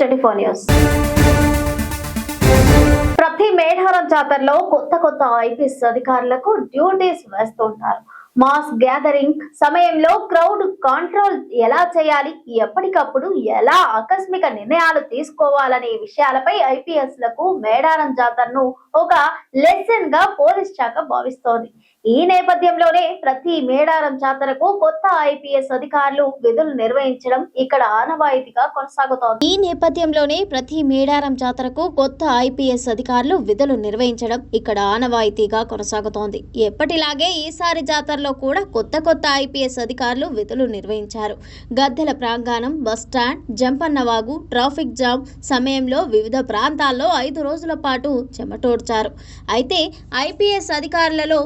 Twenty four news ప్రతి మేడారం జాతరలో కొత్త కొత్త ఐపీఎస్ అధికారులకు డ్యూటీస్ వేస్తుంటారు. మాస్ గ్యాదరింగ్ సమయంలో క్రౌడ్ కంట్రోల్ ఎలా చేయాలి? ఎప్పటికప్పుడు ఎలా ఆకస్మిక నిర్ణయాలు తీసుకోవాలనే విషయాలపై ఐపీఎస్లకు మేడారం జాతరను ఒక లెసన్గా పోలీస్ శాఖ భావిస్తోంది. ఈ నేపథ్యంలోనే ప్రతి మేడారం జాతరకు కొత్త ఐపీఎస్ అధికారులు విధులు నిర్వహించడం ఇక్కడ ఆనవాయితీగా కొనసాగుతోంది. ఈ నేపథ్యంలోనే ప్రతి మేడారం జాతరకు కొత్త ఐపీఎస్ అధికారులు విధులు నిర్వహించడం ఇక్కడ ఆనవాయితీగా కొనసాగుతోంది. ఎప్పటిలాగే ఈసారి జాతరలో కూడా కొత్త కొత్త ఐపీఎస్ అధికారులు విధులు నిర్వహించారు. గద్దెల ప్రాంగణం బస్టాండ్ జంపన్నవాగు ట్రాఫిక్ జామ్ సమయంలో వివిధ ప్రాంతాల్లో ఐదు రోజుల పాటు చెమటోడ్చారు. అయితే ఐపీఎస్ అధికారులలో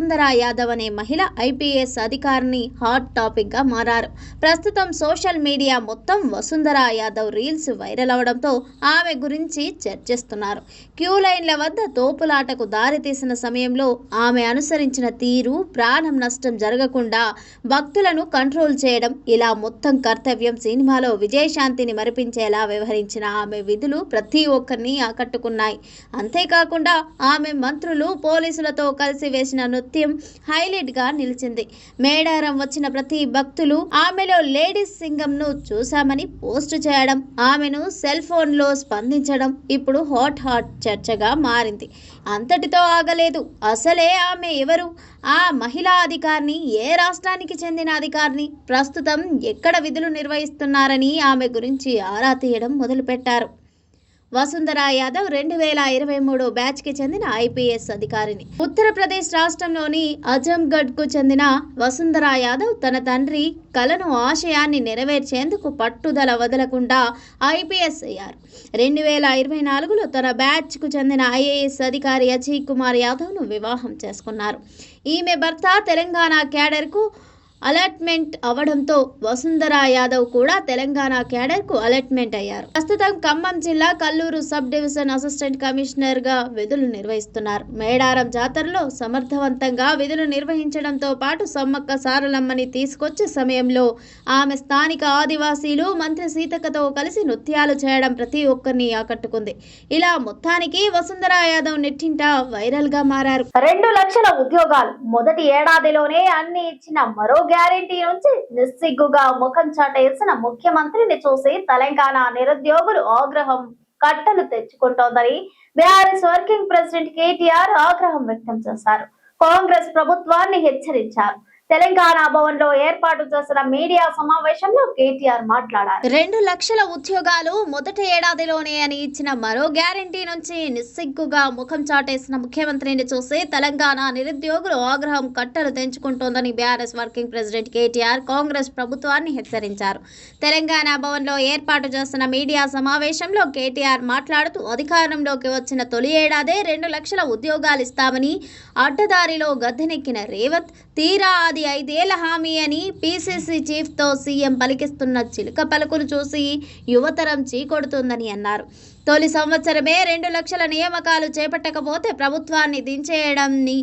వసుంధర యాదవ్ అనే మహిళ ఐపీఎస్ అధికారిని హాట్ టాపిక్గా మారారు. ప్రస్తుతం సోషల్ మీడియా మొత్తం వసుంధర యాదవ్ రీల్స్ వైరల్ అవడంతో ఆమె గురించి చర్చిస్తున్నారు. క్యూ లైన్ల వద్ద తోపులాటకు దారితీసిన సమయంలో ఆమె అనుసరించిన తీరు ప్రాణం నష్టం జరగకుండా భక్తులను కంట్రోల్ చేయడం ఇలా మొత్తం కర్తవ్యం సినిమాలో విజయశాంతిని మరిపించేలా వ్యవహరించిన ఆమె విధులు ప్రతి ఒక్కరిని ఆకట్టుకున్నాయి. అంతేకాకుండా ఆమె మంత్రులు పోలీసులతో కలిసి వేసిన నృత్యం హైలైట్గా నిలిచింది. మేడారం వచ్చిన ప్రతి భక్తులు ఆమెలో లేడీస్ సింగంను చూశామని పోస్ట్ చేయడం ఆమెను సెల్ ఫోన్లో స్పందించడం ఇప్పుడు హాట్ హాట్ చర్చగా మారింది. అంతటితో ఆగలేదు. అసలే ఆమె ఎవరు? ఆ మహిళా అధికారిని ఏ రాష్ట్రానికి చెందిన అధికారిని? ప్రస్తుతం ఎక్కడ విధులు నిర్వహిస్తున్నారని ఆమె గురించి ఆరా తీయడం మొదలుపెట్టారు. వసుంధర యాదవ్ రెండు వేల ఇరవై మూడు బ్యాచ్కి చెందిన ఐపీఎస్ అధికారిని. ఉత్తరప్రదేశ్ రాష్ట్రంలోని అజంగఢ్కు చెందిన వసుంధర యాదవ్ తన తండ్రి కలను ఆశయాన్ని నెరవేర్చేందుకు పట్టుదల వదలకుండా ఐపీఎస్ అయ్యారు. రెండు వేల ఇరవై నాలుగులో తన బ్యాచ్కు చెందిన ఐఏఎస్ అధికారి అజయ్ కుమార్ యాదవ్ను వివాహం చేసుకున్నారు. ఈమె భర్త తెలంగాణ క్యాడర్కు అలాట్మెంట్ అవడంతో వసుంధర యాదవ్ కూడా తెలంగాణ క్యాడర్కు అలాట్మెంట్ అయ్యారు. ప్రస్తుతం ఖమ్మం జిల్లా కల్లూరు సబ్ డివిజన్ అసిస్టెంట్ కమిషనర్గా విధులు నిర్వహిస్తున్నారు. మేడారం జాతరలో సమర్థవంతంగా విధులు నిర్వహించడంతో పాటు సమ్మక్క సారలమ్మని తీసుకొచ్చే సమయంలో ఆమె స్థానిక ఆదివాసీలు మంత్రి సీతక్కతో కలిసి నృత్యాలు చేయడం ప్రతి ఒక్కరిని ఆకట్టుకుంది. ఇలా మొత్తానికి వసుంధర యాదవ్ నెట్టింట వైరల్గా మారారు. రెండు లక్షల ఉద్యోగాలు. మొదటి ఏడాదిలోనే అన్ని ఇచ్చిన మరో గ్యారంటీ నుంచి నిస్సిగ్గుగా ముఖం చాటేసిన ముఖ్యమంత్రిని చూసి తెలంగాణ నిరుద్యోగులు ఆగ్రహం కట్టలు తెచ్చుకుంటోందని బీఆర్ఎస్ వర్కింగ్ ప్రెసిడెంట్ కేటీఆర్ ఆగ్రహం వ్యక్తం చేశారు. కాంగ్రెస్ ప్రభుత్వాన్ని హెచ్చరించారు. తెలంగాణ భవన్లో ఏర్పాటు చేసిన మీడియా సమావేశంలో కేటీఆర్ మాట్లాడారు. రెండు లక్షల ఉద్యోగాలు మొదటి ఏడాదిలోనే అని ఇచ్చిన మరో గ్యారంటీ నుంచి నిస్సిగ్గుగా ముఖం చాటేసిన ముఖ్యమంత్రిని చూసి తెలంగాణ నిరుద్యోగులు ఆగ్రహం కట్టలు తెంచుకుంటోందని BRS working president KTR Congress ప్రభుత్వాన్ని హెచ్చరించారు. తెలంగాణ భవన్లో ఏర్పాటు చేసిన మీడియా సమావేశంలో కేటీఆర్ మాట్లాడుతూ అధికారంలోకి వచ్చిన తొలి ఏడాదే రెండు లక్షల ఉద్యోగాలు ఇస్తామని అడ్డదారిలో గద్దెనెక్కిన రేవంత్ తీరా అది ఐదేళ్ళ హామీ అని పీసీసీ చీఫ్తో సీఎం పలికిస్తున్న చిలుక పలుకులు చూసి యువతరం చీకొడుతుందని అన్నారు. తొలి సంవత్సరమే రెండు లక్షల నియామకాలు చేపట్టకపోతే ప్రభుత్వాన్ని దించేయడంని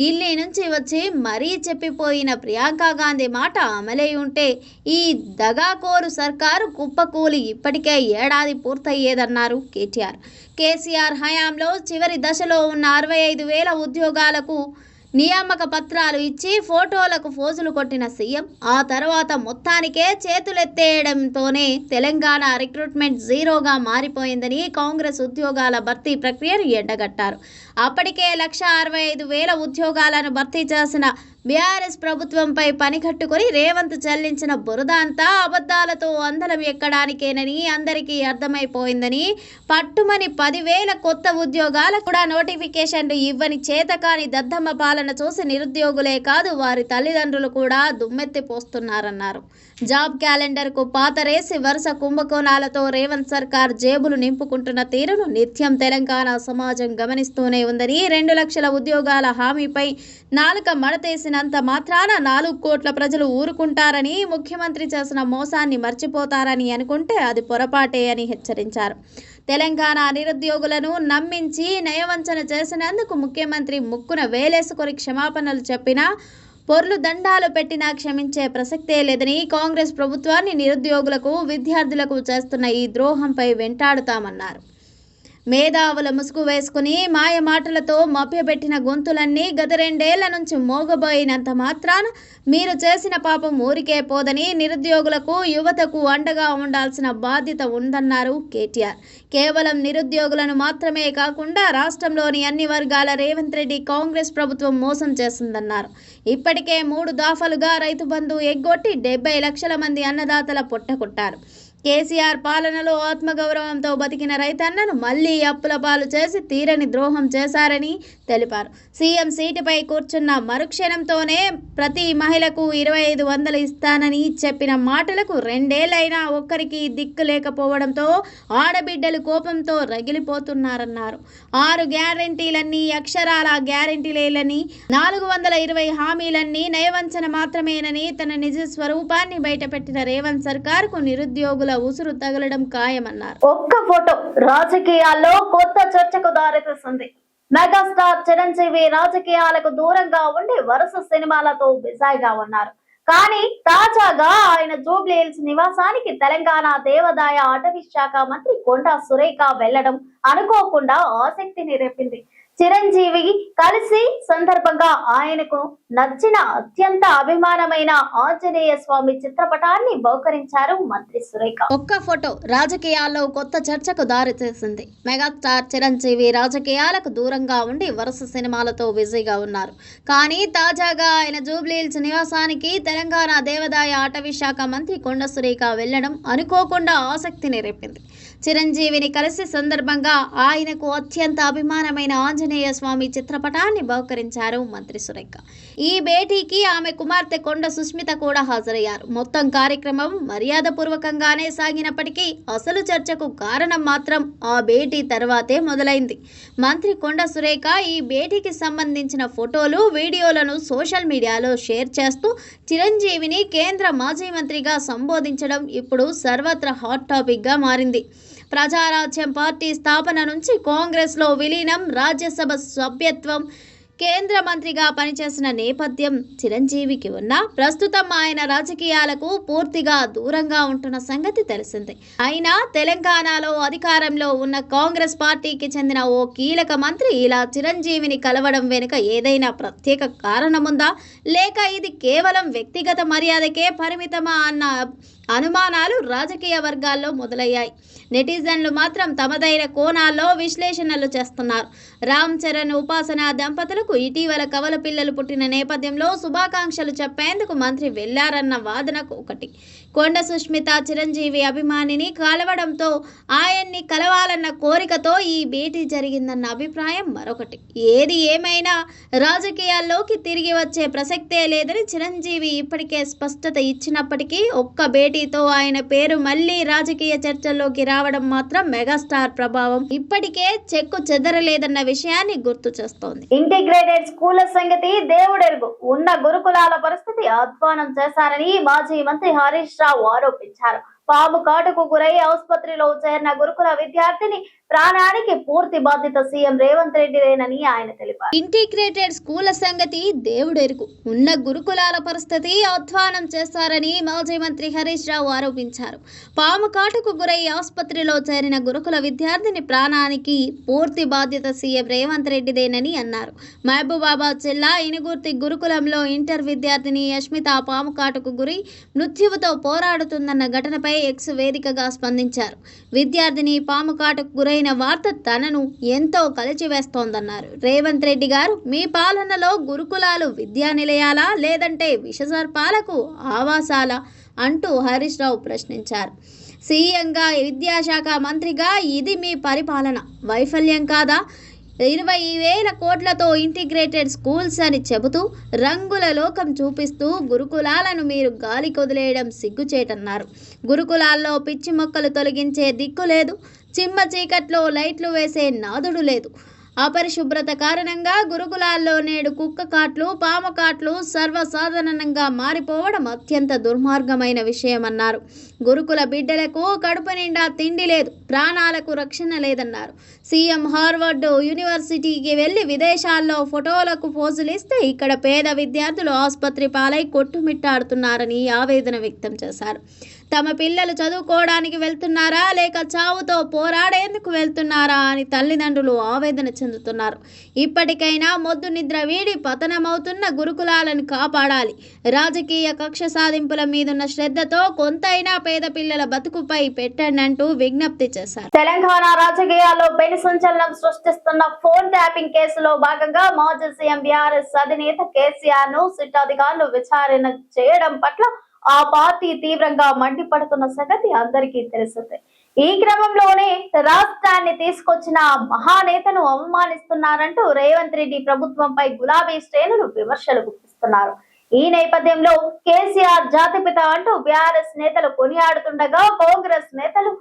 ఢిల్లీ నుంచి వచ్చి మరీ చెప్పిపోయిన ప్రియాంక గాంధీ మాట అమలై ఉంటే ఈ దగాకోరు సర్కారు కుప్పకూలి ఇప్పటికే ఏడాది పూర్తయ్యేదన్నారు కేటీఆర్. కేసీఆర్ హయాంలో చివరి దశలో ఉన్న అరవై ఐదు వేల ఉద్యోగాలకు నియామక పత్రాలు ఇచ్చి ఫోటోలకు ఫోజులు కొట్టిన సీఎం ఆ తర్వాత మొత్తానికే చేతులెత్తేయడంతోనే తెలంగాణ రిక్రూట్మెంట్ జీరోగా మారిపోయిందని కాంగ్రెస్ ఉద్యోగాల భర్తీ ప్రక్రియను ఎండగట్టారు. అప్పటికే లక్ష అరవై ఐదు వేల ఉద్యోగాలను భర్తీ చేసిన బీఆర్ఎస్ ప్రభుత్వంపై పనికట్టుకొని రేవంత్ చెల్లించిన బురద అంతా అబద్ధాలతో అందలం ఎక్కడానికేనని అందరికీ అర్థమైపోయిందని పట్టుమని పదివేల కొత్త ఉద్యోగాలకు కూడా నోటిఫికేషన్లు ఇవ్వని చేతకాని దద్దమ్మ పాలన చూసి నిరుద్యోగులే కాదు వారి తల్లిదండ్రులు కూడా దుమ్మెత్తిపోస్తున్నారన్నారు జాబ్ క్యాలెండర్కు పాతరేసి వరుస కుంభకోణాలతో రేవంత్ సర్కార్ జేబులు నింపుకుంటున్న తీరును నిత్యం తెలంగాణ సమాజం గమనిస్తూనే ఉందని రెండు లక్షల ఉద్యోగాల హామీపై నాలుక మడతేసిన మడతేసినంత మాత్రాన నాలుగు కోట్ల ప్రజలు ఊరుకుంటారని ముఖ్యమంత్రి చేసిన మోసాన్ని మర్చిపోతారని అనుకుంటే అది పొరపాటే అని హెచ్చరించారు. తెలంగాణ నిరుద్యోగులను నమ్మించి నయవంచన చేసినందుకు ముఖ్యమంత్రి ముక్కున వేలేసుకొని క్షమాపణలు చెప్పినా పొర్లు దండాలు పెట్టినా క్షమించే ప్రసక్తే లేదని కాంగ్రెస్ ప్రభుత్వాన్ని నిరుద్యోగులకు విద్యార్థులకు చేస్తున్న ఈ ద్రోహంపై వెంటాడుతామన్నారు. మేధావుల ముసుగు వేసుకుని మాయ మాటలతో మభ్యపెట్టిన గొంతులన్నీ గత రెండేళ్ళ నుంచి మోగబోయినంత మాత్రాన మీరు చేసిన పాపం ఊరికే పోదని నిరుద్యోగులకు యువతకు అండగా ఉండాల్సిన బాధ్యత ఉందన్నారు కేటీఆర్. కేవలం నిరుద్యోగులను మాత్రమే కాకుండా రాష్ట్రంలోని అన్ని వర్గాల రేవంత్ రెడ్డి కాంగ్రెస్ ప్రభుత్వం మోసం చేసిందన్నారు. ఇప్పటికే మూడు దాఫలుగా రైతు బంధు ఎగ్గొట్టి డెబ్బై లక్షల మంది అన్నదాతల పొట్టకొట్టారు కేసీఆర్ పాలనలో ఆత్మగౌరవంతో బతికిన రైతన్నను మళ్ళీ అప్పుల పాలు చేసి తీరని ద్రోహం చేశారని తెలిపారు. సీఎం సీటుపై కూర్చున్న మరుక్షణంతోనే ప్రతి మహిళకు ఇరవై ఐదు వందలు ఇస్తానని చెప్పిన మాటలకు రెండేళ్ళైనా ఒక్కరికి దిక్కు లేకపోవడంతో ఆడబిడ్డలు కోపంతో రగిలిపోతున్నారన్నారు. ఆరు గ్యారంటీలన్నీ అక్షరాల గ్యారంటీలేలని నాలుగు వందల ఇరవై హామీలన్నీ నయవంచన మాత్రమేనని తన నిజ స్వరూపాన్ని బయటపెట్టిన రేవంత్ సర్కార్కు నిరుద్యోగుల ఉసురు తగలడం ఖాయమన్నారు. ఒక్క ఫోటో రాజకీయాల్లో కొత్త చర్చకు దారితీస్తుంది మెగాస్టార్ చిరంజీవి రాజకీయాలకు దూరంగా ఉండి వరుస సినిమాలతో బిజాయిగా ఉన్నారు. కానీ తాజాగా ఆయన జూబ్లీ హిల్స్ నివాసానికి తెలంగాణ దేవాదాయ అటవీ శాఖ మంత్రి కొండా సురేఖ వెళ్ళడం అనుకోకుండా ఆసక్తిని రేపింది. చిరంజీవి కలిసి సందర్భంగా ఆయనకు నచ్చిన అత్యంత అభిమానమైన ఆంజనేయ స్వామి చిత్రపటాన్ని బహుకరించారు మంత్రి సురేఖ. ఒక్క ఫోటో రాజకీయాల్లో కొత్త చర్చకు దారితీసింది. మెగాస్టార్ చిరంజీవి రాజకీయాలకు దూరంగా ఉండి వరుస సినిమాలతో బిజీగా ఉన్నారు. కానీ తాజాగా ఆయన జూబ్లీహిల్స్ నివాసానికి తెలంగాణ దేవాదాయ అటవీ శాఖ మంత్రి కొండ సురేఖ వెళ్ళడం అనుకోకుండా ఆసక్తిని రేపింది. చిరంజీవిని కలిసి సందర్భంగా ఆయనకు అత్యంత అభిమానమైన ఆంజనేయ స్వామి చిత్రపటాన్ని బహుకరించారు మంత్రి సురేఖ. ఈ భేటీకి ఆమె కుమార్తె కొండ సుస్మిత కూడా హాజరయ్యారు. మొత్తం కార్యక్రమం మర్యాదపూర్వకంగానే సాగినప్పటికీ అసలు చర్చకు కారణం మాత్రం ఆ భేటీ తర్వాతే మొదలైంది. మంత్రి కొండ సురేఖ ఈ భేటీకి సంబంధించిన ఫోటోలు వీడియోలను సోషల్ మీడియాలో షేర్ చేస్తూ చిరంజీవిని కేంద్ర మాజీ మంత్రిగా సంబోధించడం ఇప్పుడు సర్వత్ర హాట్ టాపిక్గా మారింది. ప్రజారాజ్యం పార్టీ స్థాపన నుంచి కాంగ్రెస్లో విలీనం రాజ్యసభ సభ్యత్వం కేంద్ర మంత్రిగా పనిచేసిన నేపథ్యం చిరంజీవికి ఉన్న ప్రస్తుతం ఆయన రాజకీయాలకు పూర్తిగా దూరంగా ఉంటున్న సంగతి తెలిసిందే. అయినా తెలంగాణలో అధికారంలో ఉన్న కాంగ్రెస్ పార్టీకి చెందిన ఓ కీలక మంత్రి ఇలా చిరంజీవిని కలవడం వెనుక ఏదైనా ప్రత్యేక కారణముందా? లేక ఇది కేవలం వ్యక్తిగత మర్యాదకే పరిమితమా అన్న అనుమానాలు రాజకీయ వర్గాల్లో మొదలయ్యాయి. నెటిజన్లు మాత్రం తమదైన కోణాల్లో విశ్లేషణలు చేస్తున్నారు. రామ్ చరణ్ ఉపాసన దంపతులు దంపతులకు ఇటీవల కవల పిల్లలు పుట్టిన నేపథ్యంలో శుభాకాంక్షలు చెప్పేందుకు మంత్రి వెళ్ళారన్న వాదనకు ఒకటి. కొండ సుష్మిత చిరంజీవి అభిమానిని కలవడంతో ఆయన్ని కలవాలన్న కోరికతో ఈ భేటీ జరిగిందన్న అభిప్రాయం మరొకటి. ఏది ఏమైనా రాజకీయాల్లోకి తిరిగి వచ్చే ప్రసక్తే లేదని చిరంజీవి ఇప్పటికే స్పష్టత ఇచ్చినప్పటికీ ఒక్క భేటీతో ఆయన పేరు మళ్ళీ రాజకీయ చర్చల్లోకి రావడం మాత్రం మెగాస్టార్ ప్రభావం. ఇప్పటికే చెక్కు చెదరలేదన్న విషయాన్ని గుర్తు చేస్తోంది. ఇంటిగ్రేటెడ్ స్కూళ్ళ సంగతి దేవుడెరుగు. ఉన్న గురుకులాల పరిస్థితి అధ్వానం చేశారని మాజీ మంత్రి హరీష్ రావు ఆరోపించారు. పాము కాటుకు గురై ఆసుపత్రిలో చేరిన గురుకుల విద్యార్థిని ప్రాణానికి పూర్తి బాధ్యత సీఎం రేవంత్ రెడ్డిదేనని ఆయన తెలిపారు. ఇంటిగ్రేటెడ్ స్కూళ్ళ సంగతి దేవుడెరుకు. ఉన్న గురుకులాల పరిస్థితి అధ్వానం చేశారని మాజీ మంత్రి హరీష్ రావు ఆరోపించారు. పాము కాటుకు గురై ఆసుపత్రిలో చేరిన గురుకుల విద్యార్థిని ప్రాణానికి పూర్తి బాధ్యత సీఎం రేవంత్ రెడ్డిదేనని అన్నారు. మహబూబాబాద్ జిల్లా ఇనుగుర్తి గురుకులంలో ఇంటర్ విద్యార్థిని యష్మిత పాము కాటుకు గురి మృత్యువుతో పోరాడుతుందన్న ఘటనపై ఎక్స్ వేదికగా స్పందించారు. విద్యార్థిని పాము కాటుకు గురై గురైన వార్త తనను ఎంతో కలిచివేస్తోందన్నారు. రేవంత్ రెడ్డి గారు మీ పాలనలో గురుకులాలు విద్యా నిలయాలా? లేదంటే విషసర్పాలకు ఆవాసాలా? అంటూ హరీష్ రావు ప్రశ్నించారు. సీఎంగా విద్యాశాఖ మంత్రిగా ఇది మీ పరిపాలన. వైఫల్యం కాదా? ఇరవై వేల కోట్లతో ఇంటిగ్రేటెడ్ స్కూల్స్ అని చెబుతూ రంగుల లోకం చూపిస్తూ గురుకులాలను మీరు గాలి కొదిలేయడం సిగ్గుచేటన్నారు. గురుకులాల్లో పిచ్చి మొక్కలు తొలగించే దిక్కు లేదు. చిమ్మ చీకట్లో లైట్లు వేసే నాదుడు లేదు. అపరిశుభ్రత కారణంగా గురుకులాల్లో నేడు కుక్క కాట్లు పాము కాట్లు సర్వసాధారణంగా మారిపోవడం అత్యంత దుర్మార్గమైన విషయమన్నారు. గురుకుల బిడ్డలకు కడుపు నిండా తిండి లేదు ప్రాణాలకు రక్షణ లేదన్నారు. సీఎం హార్వర్డ్ యూనివర్సిటీకి వెళ్ళి విదేశాల్లో ఫోటోలకు పోజులిస్తే ఇక్కడ పేద విద్యార్థులు ఆసుపత్రి పాలై కొట్టుమిట్టాడుతున్నారని ఆవేదన వ్యక్తం చేశారు. తమ పిల్లలు చదువుకోవడానికి వెళ్తున్నారా లేక చావుతో పోరాడేందుకు వెళ్తున్నారా అని తల్లిదండ్రులు ఆవేదన చెందుతున్నారు. ఇప్పటికైనా మొద్దు నిద్ర వీడి పతనమవుతున్న గురుకులాలను కాపాడాలి. రాజకీయ కక్ష సాధింపుల మీదున్న శ్రద్ధతో కొంతైనా పేద పిల్లల బతుకుపై పెట్టండి అంటూ విజ్ఞప్తి చేశారు. తెలంగాణ రాజకీయాల్లో పెను సంచలనం సృష్టిస్తున్న ఫోన్ ట్యాపింగ్ కేసులో భాగంగా మాజీ సీఎం బీఆర్ఎస్ అధినేత కేసీఆర్ను సిట్ అధికారులు విచారణ చేయడం పట్ల ఆ పార్టీ తీవ్రంగా మండిపడుతున్న సంగతి అందరికీ తెలిసిందే. ఈ క్రమంలోనే రాష్ట్రాన్ని తీసుకొచ్చిన మహానేతను అవమానిస్తున్నారంటూ రేవంత్ రెడ్డి ప్రభుత్వంపై గులాబీ శ్రేణులు విమర్శలు గుప్పిస్తున్నారు. ఈ నేపథ్యంలో కేసీఆర్ జాతిపిత అంటూ బీఆర్ఎస్ నేతలు కొనియాడుతుండగా కాంగ్రెస్ నేతలు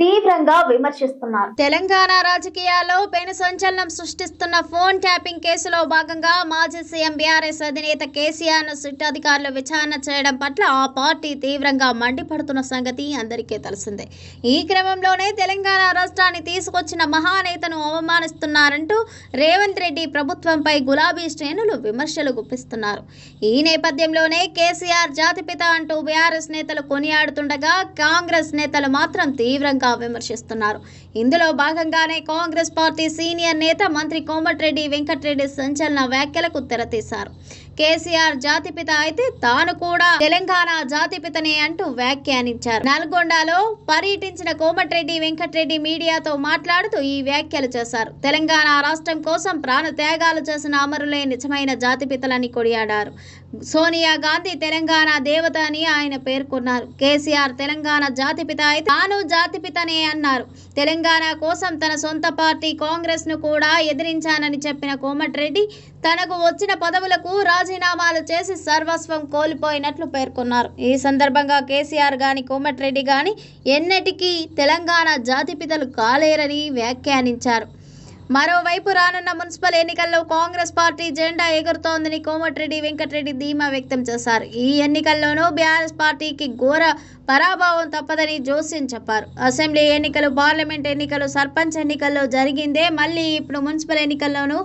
తీవ్రంగా విమర్శిస్తున్నారు. తెలంగాణ రాజకీయాల్లో పెను సంచలనం సృష్టిస్తున్న ఫోన్ ట్యాపింగ్ కేసులో భాగంగా మాజీ సీఎం బీఆర్ఎస్ అధినేత కేసీఆర్ను సిట్ అధికారులు విచారణ చేయడం పట్ల ఆ పార్టీ తీవ్రంగా మండిపడుతున్న సంగతి అందరికీ తెలిసిందే. ఈ క్రమంలోనే తెలంగాణ రాష్ట్రాన్ని తీసుకొచ్చిన మహానేతను అవమానిస్తున్నారంటూ రేవంత్ రెడ్డి ప్రభుత్వంపై గులాబీ శ్రేణులు విమర్శలు గుప్పిస్తున్నారు. ఈ నేపథ్యంలోనే కేసీఆర్ జాతిపిత అంటూ బీఆర్ఎస్ నేతలు కొనియాడుతుండగా కాంగ్రెస్ నేతలు మాత్రం తీవ్రంగా విమర్శిస్తున్నారు. ఇందులో భాగంగానే కాంగ్రెస్ పార్టీ సీనియర్ నేత మంత్రి కోమటిరెడ్డి వెంకటరెడ్డి సంచలన వ్యాఖ్యలకు తెరతీశారు. కేసీఆర్ జాతిపిత అయితే తాను కూడా తెలంగాణ జాతిపితనే అంటూ వ్యాఖ్యానించారు. నల్గొండలో పర్యటించిన కోమటిరెడ్డి వెంకటరెడ్డి మీడియాతో మాట్లాడుతూ ఈ వ్యాఖ్యలు చేశారు. తెలంగాణ రాష్ట్రం కోసం ప్రాణ త్యాగాలు చేసిన అమరులే నిజమైన జాతిపితలని కొనియాడారు. సోనియా గాంధీ తెలంగాణ దేవత అని ఆయన పేర్కొన్నారు. కేసీఆర్ తెలంగాణ జాతిపిత అయితే తాను జాతిపితనే అన్నారు. తెలంగాణ కోసం తన సొంత పార్టీ కాంగ్రెస్ను కూడా ఎదిరించానని చెప్పిన కోమటిరెడ్డి తనకు వచ్చిన పదవులకు రాజీనామాలు చేసి సర్వస్వం కోల్పోయినట్లు పేర్కొన్నారు. ఈ సందర్భంగా కేసీఆర్ గాని కోమటిరెడ్డి గాని ఎన్నటికీ తెలంగాణ జాతిపితలు కాలేరని వ్యాఖ్యానించారు. మరోవైపు రానున్న మున్సిపల్ ఎన్నికల్లో కాంగ్రెస్ పార్టీ జెండా ఎగురుతోందని కోమటిరెడ్డి వెంకటరెడ్డి ధీమా వ్యక్తం చేశారు. ఈ ఎన్నికల్లోనూ బీఆర్ఎస్ పార్టీకి ఘోర పరాభవం తప్పదని జోస్యం చెప్పారు. అసెంబ్లీ ఎన్నికలు పార్లమెంట్ ఎన్నికలు సర్పంచ్ ఎన్నికల్లో జరిగిందే మళ్ళీ ఇప్పుడు మున్సిపల్ ఎన్నికల్లోనూ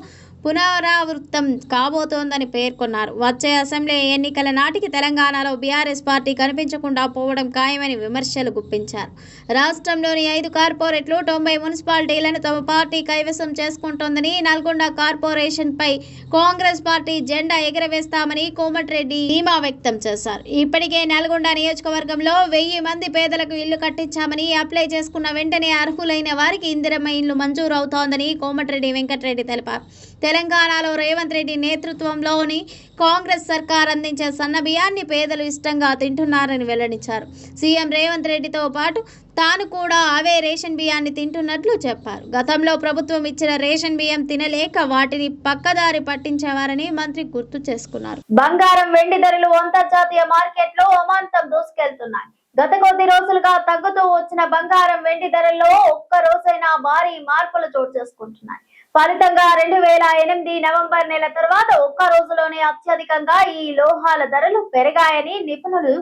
పునరావృతం కాబోతోందని పేర్కొన్నారు. వచ్చే అసెంబ్లీ ఎన్నికల నాటికి తెలంగాణలో బీఆర్ఎస్ పార్టీ కనిపించకుండా పోవడం ఖాయమని విమర్శలు గుప్పించారు. రాష్ట్రంలోని ఐదు కార్పొరేట్లు తొంభై మున్సిపాలిటీలను తమ పార్టీ కైవసం చేసుకుంటోందని నల్గొండ కార్పొరేషన్పై కాంగ్రెస్ పార్టీ జెండా ఎగరవేస్తామని కోమటిరెడ్డి ధీమా వ్యక్తం చేశారు. ఇప్పటికే నల్గొండ నియోజకవర్గంలో వెయ్యి మంది పేదలకు ఇల్లు కట్టించామని అప్లై చేసుకున్న వెంటనే అర్హులైన వారికి ఇందిరమ్మ ఇల్లు మంజూరు అవుతోందని కోమటిరెడ్డి వెంకటరెడ్డి తెలిపారు. తెలంగాణలో రేవంత్ రెడ్డి నేతృత్వంలోని కాంగ్రెస్ సర్కార్ అందించే సన్న బియ్యాన్ని పేదలు ఇష్టంగా తింటున్నారని వెల్లడించారు. సీఎం రేవంత్ రెడ్డితో పాటు తాను కూడా అవే రేషన్ బియ్యాన్ని తింటున్నట్లు చెప్పారు. గతంలో ప్రభుత్వం ఇచ్చిన రేషన్ బియ్యం తినలేక వాటిని పక్కదారి పట్టించేవారని మంత్రి గుర్తు చేసుకున్నారు. బంగారం వెండి ధరలు అంతర్జాతీయ మార్కెట్లో అమాంతం దూసుకెళ్తున్నాయి. గత కొద్ది రోజులుగా తగ్గుతూ వచ్చిన బంగారం వెండి ధరల్లో ఒక్క రోజైనా భారీ మార్పులు చోటు చేసుకుంటున్నాయి. ఫలితంగా రెండు వేల ఎనిమిది నవంబర్ నెల తర్వాత ఒక్క రోజులోనే అత్యధికంగా ఈ లోహాల ధరలు పెరిగాయని నిపుణులు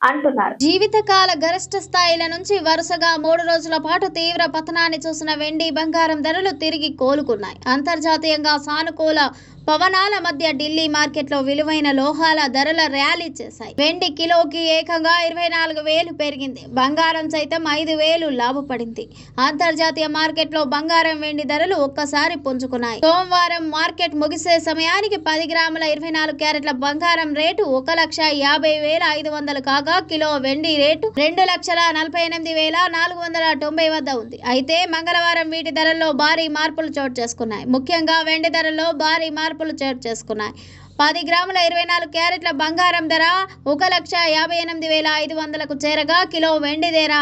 అంటున్నారు. జీవితకాల గరిష్ట స్థాయిల నుంచి వరుసగా మూడు రోజుల పాటు తీవ్ర పతనాన్ని చూసిన వెండి బంగారం ధరలు తిరిగి కోలుకున్నాయి. అంతర్జాతీయంగా సానుకూల పవనాల మధ్య ఢిల్లీ మార్కెట్లో విలువైన లోహాల ధరల ర్యాలీ చేశాయి. వెండి కిలోకి ఏకంగా ఇరవై నాలుగు వేలు పెరిగింది. బంగారం సైతం ఐదు వేలు లాభపడింది. అంతర్జాతీయ మార్కెట్లో బంగారం వెండి ధరలు ఒక్కసారి పుంజుకున్నాయి. సోమవారం మార్కెట్ ముగిసే సమయానికి పది గ్రాముల ఇరవై నాలుగు క్యారెట్ల బంగారం రేటు ఒక లక్ష యాభై వేల ఐదు వందలు కాగా కిలో వెండి రేటు రెండు లక్షల నలభై ఎనిమిది వేల నాలుగు వందల తొంభై వద్ద ఉంది. అయితే మంగళవారం వీటి ధరల్లో భారీ మార్పులు చోటు చేసుకున్నాయి. ముఖ్యంగా వెండి ధరల్లో భారీ మార్పు మార్పులు చోటు చేసుకున్నాయి. పది గ్రాముల ఇరవై నాలుగు క్యారెట్ల బంగారం ధర ఒక లక్ష యాభై ఎనిమిది వేల ఐదు వందలకు చేరగా కిలో వెండి ధర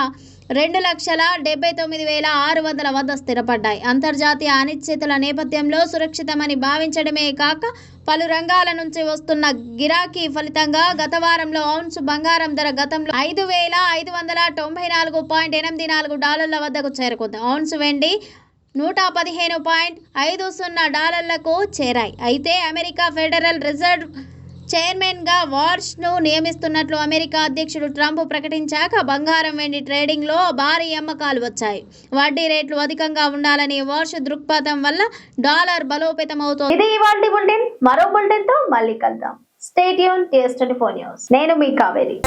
రెండు లక్షల డెబ్బై తొమ్మిది వేల ఆరు వందల వద్ద స్థిరపడ్డాయి. అంతర్జాతీయ అనిశ్చితుల నేపథ్యంలో సురక్షితమని భావించడమే కాక పలు రంగాల నుంచి వస్తున్న గిరాకీ ఫలితంగా గత వారంలో ఔన్స్ బంగారం ధర గతంలో ఐదు వేల ఐదు వందల తొంభై నాలుగు పాయింట్ ఎనిమిది నాలుగు డాలర్ల వద్దకు చేరుకుంది. ఔన్స్ వెండి నూట పదిహేను పాయింట్ ఐదు సున్నా డాలర్లకు చేరాయి. అయితే అమెరికా ఫెడరల్ రిజర్వ్ చైర్మన్గా వార్ష్ను నియమిస్తున్నట్లు అమెరికా అధ్యక్షుడు ట్రంప్ ప్రకటించాక బంగారం వెండి ట్రేడింగ్లో భారీ అమ్మకాలు వచ్చాయి. వడ్డీ రేట్లు అధికంగా ఉండాలని వార్ష్ దృక్పథం వల్ల డాలర్ బలోపేతమవుతోంది. ఇది ఇవాళ బులెటిన్. మరో బులెటిన్తో మళ్ళీ కలుద్దాం. స్టేట్ యూన్ టీఎస్ ట్వంటీ ఫోర్ న్యూస్ నేను మీ కావేరి.